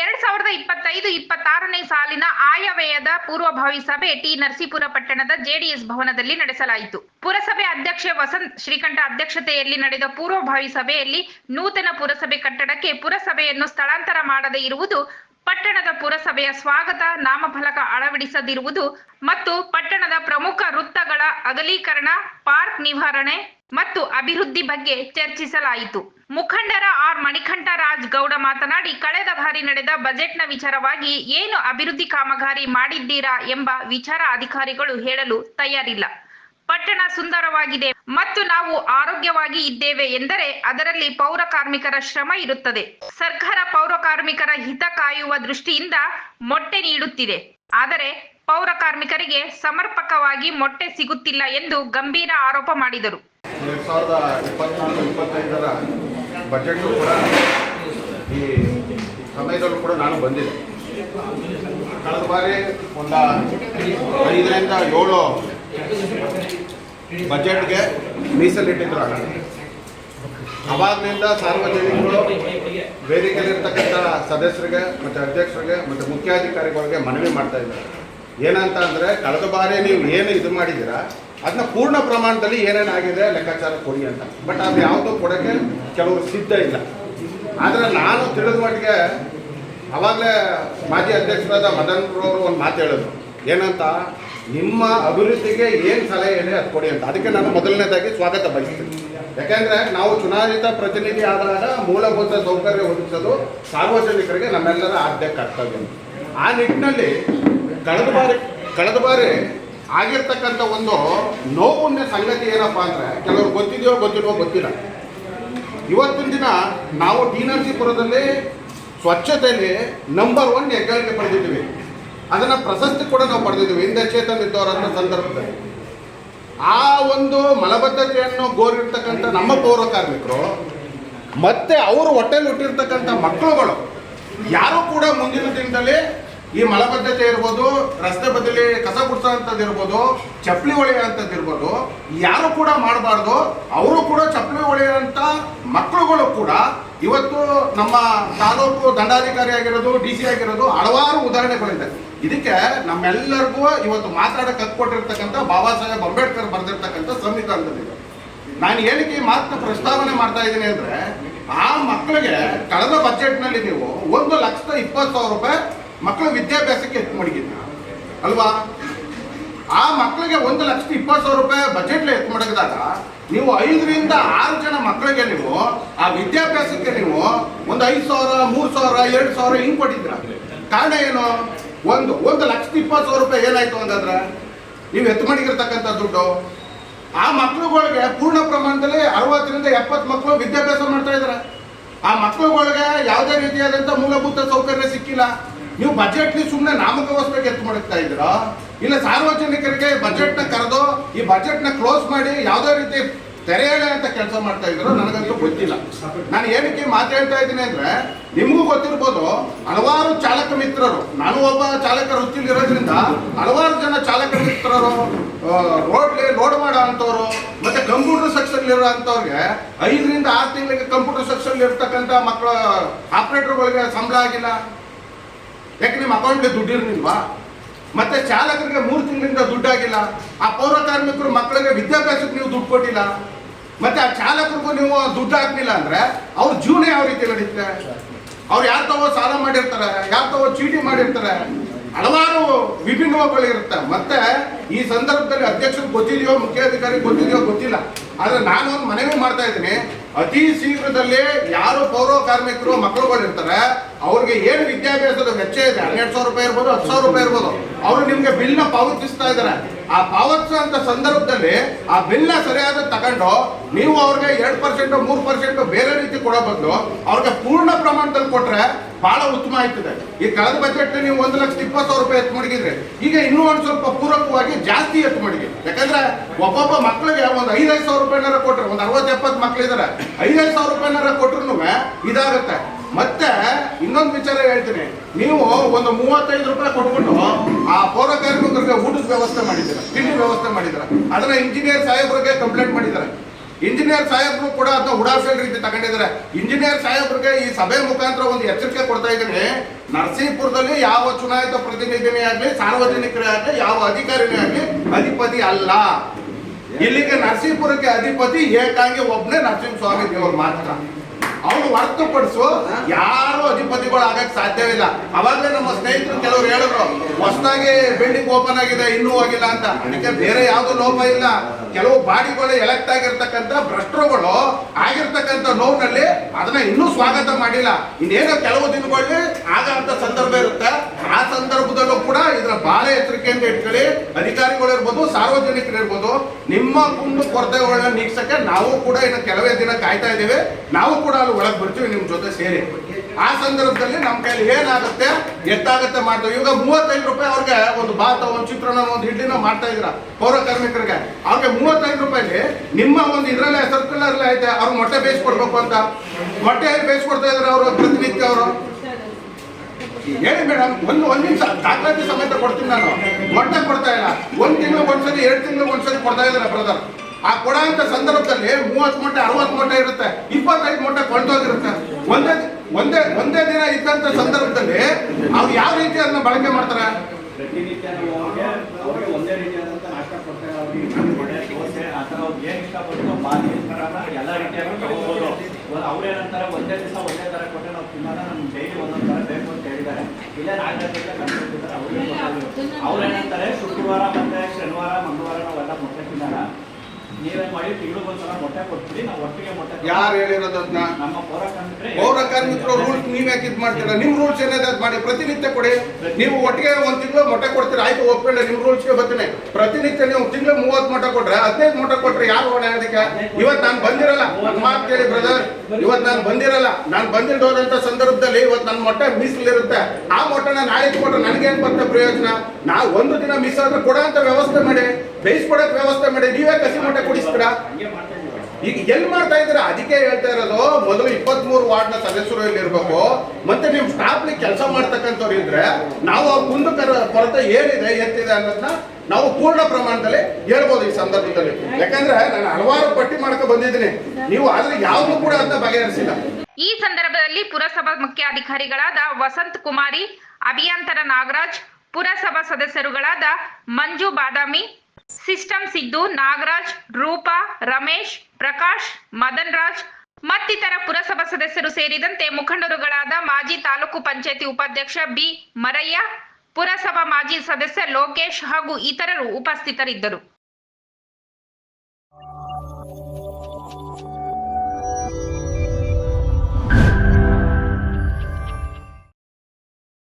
ಎರಡ್ ಸಾವಿರದ ಇಪ್ಪತ್ತೈದು, ಇಪ್ಪತ್ತಾರನೇ ಸಾಲಿನ ಆಯವ್ಯಯದ ಪೂರ್ವಭಾವಿ ಸಭೆ ಟಿ. ನರಸೀಪುರ ಪಟ್ಟಣದ ಜೆಡಿಎಸ್ ಭವನದಲ್ಲಿ ನಡೆಸಲಾಯಿತು. ಪುರಸಭೆ ಅಧ್ಯಕ್ಷೆ ವಸಂತ್ ಶ್ರೀಕಂಠ ಅಧ್ಯಕ್ಷತೆಯಲ್ಲಿ ನಡೆದ ಪೂರ್ವಭಾವಿ ಸಭೆಯಲ್ಲಿ ನೂತನ ಪುರಸಭೆ ಕಟ್ಟಡಕ್ಕೆ ಪುರಸಭೆಯನ್ನು ಸ್ಥಳಾಂತರ ಮಾಡದೇ ಇರುವುದು, ಪಟ್ಟಣದ ಪುರಸಭೆಯ ಸ್ವಾಗತ, ನಾಮಫಲಕ ಅಳವಡಿಸದಿರುವುದು ಮತ್ತು ಪಟ್ಟಣದ ಪ್ರಮುಖ ವೃತ್ತಗಳ ಅಗಲೀಕರಣ, ಪಾರ್ಕ್ ನಿವಾರಣೆ ಮತ್ತು ಅಭಿವೃದ್ಧಿ ಬಗ್ಗೆ ಚರ್ಚಿಸಲಾಯಿತು. ಮುಖಂಡರ ಆರ್ ಮಣಿಕಂಠರಾಜ್ ಗೌಡ ಮಾತನಾಡಿ, ಕಳೆದ ಬಾರಿ ನಡೆದ ಬಜೆಟ್ನ ವಿಚಾರವಾಗಿ ಏನು ಅಭಿವೃದ್ಧಿ ಕಾಮಗಾರಿ ಮಾಡಿದ್ದೀರಾ ಎಂಬ ವಿಚಾರ ಅಧಿಕಾರಿಗಳು ಹೇಳಲು ತಯಾರಿಲ್ಲ. ಪಟ್ಟಣ ಸುಂದರವಾಗಿದೆ ಮತ್ತು ನಾವು ಆರೋಗ್ಯವಾಗಿ ಇದ್ದೇವೆ ಎಂದರೆ ಅದರಲ್ಲಿ ಪೌರ ಕಾರ್ಮಿಕರ ಶ್ರಮ ಇರುತ್ತದೆ. ಸರ್ಕಾರ ಪೌರ ಕಾರ್ಮಿಕರ ಹಿತ ಕಾಯುವ ದೃಷ್ಟಿಯಿಂದ ಮೊಟ್ಟೆ ನೀಡುತ್ತಿದೆ. ಆದರೆ ಪೌರ ಕಾರ್ಮಿಕರಿಗೆ ಸಮರ್ಪಕವಾಗಿ ಮೊಟ್ಟೆ ಸಿಗುತ್ತಿಲ್ಲ ಎಂದು ಗಂಭೀರ ಆರೋಪ ಮಾಡಿದರು. ಎರಡು ಸಾವಿರದ ಇಪ್ಪತ್ನಾಲ್ಕು, ಇಪ್ಪತ್ತೈದರ ಬಜೆಟ್ ಕೂಡ ಈ ಸಮಯದಲ್ಲೂ ಕೂಡ ನಾನು ಬಂದಿದ್ದೆ. ಕಳೆದ ಬಾರಿ ಒಂದು ಐದರಿಂದ ಏಳು ಬಜೆಟ್ಗೆ ಮೀಸಲಿಟ್ಟಿದ್ರು ಆಗ ಅವಾಗಲಿಂದ ಸಾರ್ವಜನಿಕರು ವೇದಿಕೆಯಲ್ಲಿರ್ತಕ್ಕಂಥ ಸದಸ್ಯರಿಗೆ ಮತ್ತು ಅಧ್ಯಕ್ಷರಿಗೆ ಮತ್ತು ಮುಖ್ಯಾಧಿಕಾರಿಗಳಿಗೆ ಮನವಿ ಮಾಡ್ತಾ ಇದ್ದಾರೆ. ಏನಂತ ಅಂದರೆ ಕಳೆದ ಬಾರಿ ನೀವು ಏನು ಇದು ಮಾಡಿದ್ದೀರಾ? ಅದನ್ನ ಪೂರ್ಣ ಪ್ರಮಾಣದಲ್ಲಿ ಏನೇನಾಗಿದೆ ಲೆಕ್ಕಾಚಾರ ಕೊಡಿ ಅಂತ. ಬಟ್ ಅದು ಯಾವುದೋ ಕೊಡೋಕ್ಕೆ ಕೆಲವರು ಸಿದ್ಧ ಇಲ್ಲ. ಆದರೆ ನಾನು ತಿಳಿದ ಮಟ್ಟಿಗೆ ಅವಾಗಲೇ ಮಾಜಿ ಅಧ್ಯಕ್ಷರಾದ ಮದನ್ ಅವರು ಒಂದು ಮಾತು ಹೇಳಿದ್ರು. ಏನಂತ? ನಿಮ್ಮ ಅಭಿವೃದ್ಧಿಗೆ ಏನು ಸಲಹೆ ಇದೆ ಅದು ಕೊಡಿ ಅಂತ. ಅದಕ್ಕೆ ನಾನು ಮೊದಲನೇದಾಗಿ ಸ್ವಾಗತ ಬಯಸ್ತೀನಿ. ಯಾಕೆಂದ್ರೆ ನಾವು ಚುನಾಯಿತ ಪ್ರತಿನಿಧಿ ಆದಾಗ ಮೂಲಭೂತ ಸೌಕರ್ಯ ಒದಗಿಸೋದು ಸಾರ್ವಜನಿಕರಿಗೆ ನಮ್ಮೆಲ್ಲರ ಆದ್ಯ ಕರ್ತವ್ಯ. ಆ ನಿಟ್ಟಿನಲ್ಲಿ ಕಳೆದ ಬಾರಿ ಕಳೆದ ಬಾರಿ ಆಗಿರ್ತಕ್ಕಂಥ ಒಂದು ನೋವುನ್ನ ಸಂಗತಿ ಏನಪ್ಪ ಅಂದರೆ, ಕೆಲವರು ಗೊತ್ತಿದೆಯೋ ಗೊತ್ತಿಲ್ವೋ ಗೊತ್ತಿಲ್ಲ. ಇವತ್ತಿನ ದಿನ ನಾವು ಟಿ ನರಸೀಪುರದಲ್ಲಿ ಸ್ವಚ್ಛತೆಯಲ್ಲಿ ನಂಬರ್ ಒನ್ ಹೆಗ್ಗಳಿಕೆ ಪಡೆದಿದ್ದೀವಿ. ಅದನ್ನು ಪ್ರಶಸ್ತಿ ಕೂಡ ನಾವು ಪಡೆದಿದ್ದೀವಿ ಹಿಂದೆ ಚೇತನ್ ಇದ್ದವರ ಸಂದರ್ಭದಲ್ಲಿ. ಆ ಒಂದು ಮಲಬದ್ಧತೆಯನ್ನು ಗೋರಿರ್ತಕ್ಕಂಥ ನಮ್ಮ ಪೌರ ಕಾರ್ಮಿಕರು, ಮತ್ತೆ ಅವರು ಹೊಟ್ಟೆಲಿ ಹುಟ್ಟಿರ್ತಕ್ಕಂಥ ಮಕ್ಕಳುಗಳು, ಯಾರು ಕೂಡ ಮುಂದಿನ ದಿನದಲ್ಲಿ ಈ ಮಲಬದ್ಧತೆ ಇರ್ಬೋದು, ರಸ್ತೆ ಬದಲಿ ಕಸ ಗುಡ್ಸೋಂಥದ್ದು ಇರ್ಬೋದು ಚಪ್ಪಲಿ ಹೊಳೆಯುವಂಥದ್ದು ಇರ್ಬೋದು, ಯಾರು ಕೂಡ ಮಾಡಬಾರ್ದು. ಅವರು ಕೂಡ ಚಪ್ಪಲಿ ಹೊಳೆಯುವಂಥ ಮಕ್ಕಳುಗಳು ಕೂಡ ಇವತ್ತು ನಮ್ಮ ತಾಲೂಕು ದಂಡಾಧಿಕಾರಿ ಆಗಿರೋದು, ಡಿ ಸಿ ಆಗಿರೋದು ಹಲವಾರು ಉದಾಹರಣೆಗಳಿದೆ. ಇದಕ್ಕೆ ನಮ್ಮೆಲ್ಲರಿಗೂ ಇವತ್ತು ಮಾತಾಡಕ್ಕೆ ಹಕ್ಕೊಟ್ಟಿರ್ತಕ್ಕಂಥ ಬಾಬಾ ಸಾಹೇಬ್ ಅಂಬೇಡ್ಕರ್ ಬರೆದಿರ್ತಕ್ಕಂಥ ಸಂವಿಧಾನದಲ್ಲಿ ನಾನು ಹೇಳಿಕೆ ಮಾತ್ರ ಪ್ರಸ್ತಾವನೆ ಮಾಡ್ತಾ ಇದ್ದೀನಿ ಅಂದ್ರೆ, ಆ ಮಕ್ಕಳಿಗೆ ಕಳೆದ ಬಜೆಟ್ನಲ್ಲಿ ನೀವು ಒಂದು ಲಕ್ಷದ ಇಪ್ಪತ್ತು ಸಾವಿರ ರೂಪಾಯಿ ಮಕ್ಕಳ ವಿದ್ಯಾಭ್ಯಾಸಕ್ಕೆ ಹೆಚ್ಚು ಮಡಗಿದ್ದ ಅಲ್ವಾ? ಆ ಮಕ್ಕಳಿಗೆ ಒಂದು ಲಕ್ಷದ ಇಪ್ಪತ್ತು ಸಾವಿರ ರೂಪಾಯಿ ಬಜೆಟ್ ಎತ್ತು ಮಡಗಿದಾಗ ನೀವು ಐದರಿಂದ ಆರು ಜನ ಮಕ್ಕಳಿಗೆ ನೀವು ಆ ವಿದ್ಯಾಭ್ಯಾಸಕ್ಕೆ ನೀವು ಒಂದು ಐದು ಸಾವಿರ, ಮೂರು ಸಾವಿರ, ಎರಡು ಸಾವಿರ ಹಿಂಗೆ ಕೊಟ್ಟಿದ್ರ ಕಾರಣ ಏನು? ಒಂದು ಒಂದು ಲಕ್ಷದ ಇಪ್ಪತ್ತು ಸಾವಿರ ರೂಪಾಯಿ ಏನಾಯ್ತು ಅಂತಂದ್ರೆ ನೀವು ಎತ್ತು ಮಡಗಿರ್ತಕ್ಕಂಥ ದುಡ್ಡು. ಆ ಮಕ್ಕಳುಗಳಿಗೆ ಪೂರ್ಣ ಪ್ರಮಾಣದಲ್ಲಿ ಅರವತ್ತರಿಂದ ಎಪ್ಪತ್ತು ಮಕ್ಕಳು ವಿದ್ಯಾಭ್ಯಾಸ ಮಾಡ್ತಾ ಇದ್ದಾರೆ. ಆ ಮಕ್ಕಳುಗಳಿಗೆ ಯಾವುದೇ ರೀತಿಯಾದಂಥ ಮೂಲಭೂತ ಸೌಕರ್ಯ ಸಿಕ್ಕಿಲ್ಲ. ನೀವು ಬಜೆಟ್ಲಿ ಸುಮ್ಮನೆ ನಾಮಕವಸ್ತೆಗೆ ಎತ್ತು ಮಾಡುತ್ತಾ ಇದ್ದೀರಾ? ಇಲ್ಲ ಸಾರ್ವಜನಿಕರಿಗೆ ಬಜೆಟ್ನ ಕರೆದು ಈ ಬಜೆಟ್ನ ಕ್ಲೋಸ್ ಮಾಡಿ ಯಾವುದೇ ರೀತಿ ತೆರೆ ಎಳೆ ಅಂತ ಕೆಲಸ ಮಾಡ್ತಾ ಇದ್ರು ನನಗಂತೂ ಗೊತ್ತಿಲ್ಲ. ನಾನು ಏನಕ್ಕೆ ಮಾತಾಡ್ತಾ ಇದ್ದೀನಿ ಅಂದ್ರೆ ನಿಮಗೂ ಗೊತ್ತಿರ್ಬೋದು, ಹಲವಾರು ಚಾಲಕ ಮಿತ್ರರು, ನಾನು ಒಬ್ಬ ಚಾಲಕ ವೃತ್ತಿಲಿರೋದ್ರಿಂದ ಹಲವಾರು ಜನ ಚಾಲಕ ಮಿತ್ರರು ರೋಡ್ಲಿ ಲೋಡ್ ಮಾಡೋ ಅಂಥವ್ರು, ಮತ್ತೆ ಕಂಪ್ಯೂಟರ್ ಸೆಕ್ಷನ್ ಇರೋ ಅಂಥವ್ರಿಗೆ ಐದರಿಂದ ಆರು ತಿಂಗಳಿಗೆ ಕಂಪ್ಯೂಟರ್ ಸೆಕ್ಷನ್ ಇರ್ತಕ್ಕಂಥ ಮಕ್ಕಳ ಆಪರೇಟರ್ಗಳಿಗೆ ಸಂಬಳ ಆಗಿಲ್ಲ. ಯಾಕೆ ನಿಮ್ಮ ಅಕೌಂಟ್ಗೆ ದುಡ್ಡಿರ್ಲಿಲ್ವಾ ಮತ್ತೆ ಚಾಲಕರಿಗೆ ಮೂರು ತಿಂಗಳಿಂದ ದುಡ್ಡಾಗಿಲ್ಲ ಆ ಪೌರ ಕಾರ್ಮಿಕರು ಮಕ್ಕಳಿಗೆ ವಿದ್ಯಾಭ್ಯಾಸಕ್ಕೆ ನೀವು ದುಡ್ಡು ಕೊಟ್ಟಿಲ್ಲ. ಮತ್ತೆ ಆ ಚಾಲಕರಿಗೂ ನೀವು ದುಡ್ಡು ಹಾಕ್ಲಿಲ್ಲ ಅಂದ್ರೆ ಅವ್ರ ಜೀವನ ಯಾವ ರೀತಿ ನಡೀತೆ ಅವ್ರು ಯಾರು ತಗೋ ಸಾಲ ಮಾಡಿರ್ತಾರೆ, ಯಾರು ತಗೋ ಚೀಟಿ ಮಾಡಿರ್ತಾರೆ, ಹಲವಾರು ವಿಭಿನ್ನಗಳಿರುತ್ತೆ ಮತ್ತೆ ಈ ಸಂದರ್ಭದಲ್ಲಿ ಅಧ್ಯಕ್ಷರು ಗೊತ್ತಿದೆಯೋ, ಮುಖ್ಯಾಧಿಕಾರಿ ಗೊತ್ತಿದೆಯೋ ಗೊತ್ತಿಲ್ಲ. ಆದ್ರೆ ನಾನು ಒಂದು ಮನವಿ ಮಾಡ್ತಾ ಇದ್ದೀನಿ. ಅತಿ ಶೀಘ್ರದಲ್ಲಿ ಯಾರು ಪೌರ ಕಾರ್ಮಿಕರು ಮಕ್ಕಳುಗಳು ಇರ್ತಾರೆ ಅವ್ರಿಗೆ ಏನು ವಿದ್ಯಾಭ್ಯಾಸದ ವೆಚ್ಚ ಇದೆ? ಹನ್ನೆರಡು ಸಾವಿರ ರೂಪಾಯಿ ಇರ್ಬೋದು, ಹತ್ತು ಸಾವಿರ ರೂಪಾಯಿ ಇರ್ಬೋದು. ಅವರು ನಿಮ್ಗೆ ಬಿಲ್ನ ಪಾವತಿಸ್ತಾ ಇದ್ದಾರೆ. ಆ ಪಾವತಿಸುವಂತ ಸಂದರ್ಭದಲ್ಲಿ ಆ ಬಿಲ್ನ ಸರಿಯಾದ ತಗೊಂಡು ನೀವು ಅವ್ರಿಗೆ ಎರಡು ಪರ್ಸೆಂಟ್ ಮೂರು ಪರ್ಸೆಂಟ್ ಬೇರೆ ರೀತಿ ಕೊಡೋ ಬಂದು ಅವ್ರಿಗೆ ಪೂರ್ಣ ಪ್ರಮಾಣದಲ್ಲಿ ಕೊಟ್ರೆ ಬಹಳ ಉತ್ತಮ ಆಯ್ತದೆ ಈ ಕಳೆದ ಬಜೆಟ್ ನೀವು ಒಂದು ಲಕ್ಷದ ಇಪ್ಪತ್ತು ಸಾವಿರ ರೂಪಾಯಿ ಎತ್ತು ಮಡಗಿದ್ರೆ. ಈಗ ಇನ್ನೂ ಒಂದು ಸ್ವಲ್ಪ ಪೂರಕವಾಗಿ ಜಾಸ್ತಿ ಎತ್ತು ಮಡಗಿ. ಯಾಕಂದ್ರೆ ಒಬ್ಬೊಬ್ಬ ಮಕ್ಕಳಿಗೆ ಒಂದು ಐದೈದು ಸಾವಿರ ರೂಪಾಯಿನಾರ ಕೊಟ್ರೆ, ಒಂದು ಅರವತ್ತು, ಎಪ್ಪತ್ತು ಮಕ್ಕಳಿದ್ದಾರೆ ಐದೈದು ಸಾವಿರ ರೂಪಾಯಿನಾರ ಕೊಟ್ರು ಇದಾಗುತ್ತೆ. ಮತ್ತೆ ಇನ್ನೊಂದು ವಿಚಾರ ಹೇಳ್ತೀನಿ. ನೀವು ಒಂದು ಮೂವತ್ತೈದು ರೂಪಾಯಿ ಕೊಟ್ಬಿಟ್ಟು ಆ ಪೌರ ಕಾರ್ಮಿಕರಿಗೆ ಊಟದ ವ್ಯವಸ್ಥೆ ಮಾಡಿದ್ದೀರ, ತಿಂಡಿ ವ್ಯವಸ್ಥೆ ಮಾಡಿದ್ದೀರ. ಅದನ್ನ ಇಂಜಿನಿಯರ್ ಸಾಹೇಬ್ರಿಗೆ ಕಂಪ್ಲೇಂಟ್ ಮಾಡಿದ್ದಾರೆ. ಇಂಜಿನಿಯರ್ ಸಾಹೇಬ್ರು ಕೂಡ ಅಂತ ಉಡಾಫೆಲ್ ರೀತಿ ತಗೊಂಡಿದ್ದಾರೆ. ಇಂಜಿನಿಯರ್ ಸಾಹೇಬ್ರಿಗೆ ಈ ಸಭೆ ಮುಖಾಂತರ ಒಂದು ಎಚ್ಚರಿಕೆ ಕೊಡ್ತಾ ಇದ್ದೀನಿ. ನರಸೀಪುರದಲ್ಲಿ ಯಾವ ಚುನಾಯಿತ ಪ್ರತಿನಿಧಿನೇ ಆಗಲಿ, ಸಾರ್ವಜನಿಕರೇ ಆಗಲಿ, ಯಾವ ಅಧಿಕಾರಿನೇ ಆಗಲಿ ಅಧಿಪತಿ ಅಲ್ಲ. ಇಲ್ಲಿಗೆ ನರಸೀಪುರಕ್ಕೆ ಅಧಿಪತಿ ಏಕಾಂಗಿ ಒಬ್ಬನೇ ನರಸಿಂಹಸ್ವಾಮಿ ದೇವರು ಮಾತ್ರ. ಅವನು ಹೊರತುಪಡಿಸು ಯಾರು ಅಧಿಪತಿಗಳು ಆಗಕ್ ಸಾಧ್ಯವಿಲ್ಲ. ಅವಾಗಲೇ ನಮ್ಮ ಸ್ನೇಹಿತರು ಕೆಲವರು ಹೇಳಿದ್ರು, ಹೊಸದಾಗಿ ಬಿಲ್ಡಿಂಗ್ ಓಪನ್ ಆಗಿದೆ, ಇನ್ನೂ ಹೋಗಿಲ್ಲ ಅಂತ. ಅದಕ್ಕೆ ಬೇರೆ ಯಾವ್ದು ಲೋಪ ಇಲ್ಲ. ಕೆಲವು ಬಾಡಿಗಳು ಎಲೆಕ್ಟ್ ಆಗಿರ್ತಕ್ಕಂಥ ಭ್ರಷ್ಟರುಗಳು ಆಗಿರ್ತಕ್ಕಂಥ ನೋವಿನಲ್ಲಿ ಅದನ್ನ ಇನ್ನೂ ಸ್ವಾಗತ ಮಾಡಿಲ್ಲ. ಇನ್ನೇನೋ ಕೆಲವು ದಿನಗಳಲ್ಲಿ ಆಗ ಅಂತ ಸಂದರ್ಭ ಇರುತ್ತೆ. ಆ ಸಂದರ್ಭದಲ್ಲೂ ಕೂಡ ಇದರ ಬಾಳೆ ಎಚ್ಚರಿಕೆಯಿಂದ ಇಟ್ಕೊಳ್ಳಿ. ಅಧಿಕಾರಿಗಳು ಇರ್ಬೋದು, ಸಾರ್ವಜನಿಕರು ಇರ್ಬೋದು, ನಿಮ್ಮ ಕುಂದು ಕೊರತೆಗಳನ್ನ ನೀಗ್ಸಕ್ಕೆ ನಾವು ಕೂಡ ಇನ್ನು ಕೆಲವೇ ದಿನ ಕಾಯ್ತಾ ಇದ್ದೇವೆ. ನಾವು ಕೂಡ ಅಲ್ಲಿ ಒಳಗೆ ಬರ್ತೀವಿ, ನಿಮ್ ಜೊತೆ ಸೇರಿ. ಆ ಸಂದರ್ಭದಲ್ಲಿ ನಮ್ಮ ಕೈಲಿ ಏನಾಗುತ್ತೆ? ಎತ್ತಾಗುತ್ತೆ ಮಾಡ್ತೀವಿ. ಇವಾಗ ಮೂವತ್ತೈದು ರೂಪಾಯಿ ಅವ್ರಿಗೆ ಒಂದು ಭಾತ ಒಂದು ಚಿತ್ರನ ಒಂದು ಇಡ್ಲಿನ ಮಾಡ್ತಾ ಇದ್ರ ಪೌರ ಕಾರ್ಮಿಕರಿಗೆ. ಅವ್ರಿಗೆ ಮೂವತ್ತೈದು ರೂಪಾಯಿಲಿ ನಿಮ್ಮ ಒಂದು ಇದ್ರಲ್ಲೇ ಸರ್ಕುಲರ್ ಐತೆ, ಅವ್ರು ಮೊಟ್ಟೆ ಬೇಯಿಸ್ಕೊಡ್ಬೇಕು ಅಂತ. ಮೊಟ್ಟೆ ಬೇಯಿಸ್ಕೊಡ್ತಾ ಇದ್ರೆ ಅವರು, ಪ್ರತಿನಿತ್ಯ ಅವರು? ಹೇಳಿ ಮೇಡಮ್ ಒಂದು ಒಂದ್ ನಿಮಿಷ ದಾಖಲಾತಿ ಸಮೇತ ಕೊಡ್ತೀನಿ ನಾನು ಮೊಟ್ಟೆ ಕೊಡ್ತಾ ಇಲ್ಲ ಒಂದ್ ತಿಂಗಳು ಒಂದ್ಸರಿ ಎರಡು ತಿಂಗಳು ಒಂದ್ಸರಿ ಕೊಡ್ತಾ ಇದ್ದಾರೆ ಬ್ರದರ್ ಆ ಕೊಡ ಅಂತ ಸಂದರ್ಭದಲ್ಲಿ ಮೂವತ್ತು ಮೊಟ್ಟೆ ಅರವತ್ತು ಮೊಟ್ಟೆ ಇರುತ್ತೆ ಇಪ್ಪತ್ತೈದು ಮೊಟ್ಟೆ ಕೊಂಡೋಗಿರುತ್ತೆ ಒಂದೇ ಒಂದೇ ಒಂದೇ ದಿನ ಇದ್ದಂತ ಸಂದರ್ಭದಲ್ಲಿ ಅವ್ರು ಯಾವ ರೀತಿ ಅದನ್ನ ಬಳಕೆ ಮಾಡ್ತಾರೆ ಅವ್ರೇನಂತಾರೆ ಒಂದೇ ದಿವಸ ಒಂದೇ ತರ ಕೊಟ್ಟರೆ ನಾವು ತಿನ್ನೋದ ನಮ್ಗೆ ಡೈಲಿ ಒಂದೊಂದು ಥರ ಕನ್ಸಿದ್ದಾರೆ ಅವ್ರೇನಂತಾರೆ ಶುಕ್ರವಾರ ಮತ್ತೆ ಶನಿವಾರ ಮಂಗಳವಾರ ನಾವೆಲ್ಲ ಮೊಟ್ಟೆ ತಿನ್ನಲ್ಲ ನೀವೇನ್ ಮಾಡಿ ತಿಂಗಳಿಗೊಂದ್ಸಲ ಮೊಟ್ಟೆ ಕೊಡ್ತೀವಿ ನಾವು ಒಟ್ಟಿಗೆ ಮೊಟ್ಟೆ ಯಾರು ಹೇಳಿರೋದು ಅದನ್ನ ನಮ್ಮ ಪೌರ ಕಾರ್ಮಿಕರೇ ಪೌರ ಕಾರ್ಮಿಕರು ರೂಲ್ಸ್ ನೀವ್ ಯಾಕೆ ಇದ್ ಮಾಡ್ತೀರಾ? ನಿಮ್ ರೂಲ್ಸ್ ಏನಿದೆ ಅದ್ ಮಾಡಿ ಪ್ರತಿನಿತ್ಯ ಕೊಡಿ. ನೀವು ಒಟ್ಟಿಗೆ ಒಂದ್ ತಿಂಗಳು ಮೊಟ್ಟೆ ಕೊಡ್ತೀರಾ? ಆಯ್ತು ಒಪ್ಕೊಂಡೆ ನಿಮ್ ರೂಲ್ಸ್ಗೆ ಬರ್ತೀನಿ. ಪ್ರತಿನಿತ್ಯ ನೀವು ತಿಂಗಳು ಮೂವತ್ ಮೊಟ್ಟೆ ಕೊಟ್ರೆ ಹದಿನೈದು ಮೊಟ್ಟೆ ಕೊಟ್ರೆ ಯಾರು ಹೊಣೆ ಅದಕ್ಕೆ? ಇವತ್ ನಾನು ಬಂದಿರಲ್ಲ. ಮಾತು ಕೇಳಿ ಬ್ರದರ್ ಇವತ್ ನಾನು ಬಂದಿರಲ್ಲ. ನಾನು ಬಂದಿರೋದಂತ ಸಂದರ್ಭದಲ್ಲಿ ಇವತ್ ನನ್ನ ಮೊಟ್ಟೆ ಮೀಸಲಿರುತ್ತೆ. ಆ ಮೊಟ್ಟೆನ ನಾಳೆ ಕೊಟ್ರೆ ನನಗೇನ್ ಬರ್ತದೆ ಪ್ರಯೋಜನ? ನಾವು ಒಂದು ದಿನ ಮಿಸ್ ಆದ್ರೆ ಕೊಡೋ ಅಂತ ವ್ಯವಸ್ಥೆ ಮಾಡಿ. ಬೇಯಿಸ್ಕೊಡಕ್ ವ್ಯವಸ್ಥೆ ಮಾಡಿ ನೀವೇ ಕಸಿ ಮೊಟ್ಟೆ ಕುಡಿಸ್ತೀರಾ? ಈಗ ಎಲ್ಲಿ ಮಾಡ್ತಾ ಇದ್ದೀರಾ? ಅದಕ್ಕೆ ಹೇಳ್ತಾ ಇರೋದು ಮೊದಲು ಇಪ್ಪತ್ತ್ ಮೂರು ವಾರ್ಡ್ನ ಸದಸ್ಯರು ಇಲ್ಲಿ ಇರ್ಬೇಕು. ಮತ್ತೆ ನೀವು ಸ್ಟಾಫ್ ಕೆಲಸ ಮಾಡ್ತಕ್ಕಂಥವ್ರು ಇದ್ರೆ ನಾವು ಅವ್ರ ಕುಂದು ಕರ ಕೊರತೆ ಏನಿದೆ ಎತ್ತಿದೆ ಅನ್ನೋದನ್ನ ನಾವು ಪೂರ್ಣ ಪ್ರಮಾಣದಲ್ಲಿ ಹೇಳ್ಬೋದು ಈ ಸಂದರ್ಭದಲ್ಲಿ. ಯಾಕಂದ್ರೆ ನಾನು ಹಲವಾರು ಪಟ್ಟಿ ಮಾಡಕ ಬಂದಿದ್ದೀನಿ. ನೀವು ಆದ್ರೆ ಯಾವ್ದು ಕೂಡ ಅದನ್ನ ಬಗೆಹರಿಸಿಲ್ಲ. ಈ ಸಂದರ್ಭದಲ್ಲಿ ಪುರಸಭಾ ಮುಖ್ಯಾಧಿಕಾರಿಗಳಾದ ವಸಂತ್ ಕುಮಾರಿ ಅಭಿಯಂತರ ನಾಗರಾಜ್ ಪುರಸಭಾ ಸದಸ್ಯರುಗಳಾದ ಮಂಜು ಬಾದಾಮಿ ಸಿಸ್ಟಮ್ ಸಿದ್ದು, ನಾಗರಾಜ್, ರೂಪಾ, ರಮೇಶ್, ಪ್ರಕಾಶ್ ಮದನ್ ರಾಜ್ ಮತ್ತಿತರ ಪುರಸಭಾ ಸದಸ್ಯರು ಸೇರಿದಂತೆ ಮುಖಂಡರುಗಳಾದ ಮಾಜಿ ತಾಲೂಕು ಪಂಚಾಯತಿ ಉಪಾಧ್ಯಕ್ಷ ಬಿ ಮರಯ್ಯ, ಪುರಸಭಾ ಮಾಜಿ ಸದಸ್ಯ ಲೋಕೇಶ್ ಹಾಗೂ ಇತರರು ಉಪಸ್ಥಿತರಿದ್ದರು.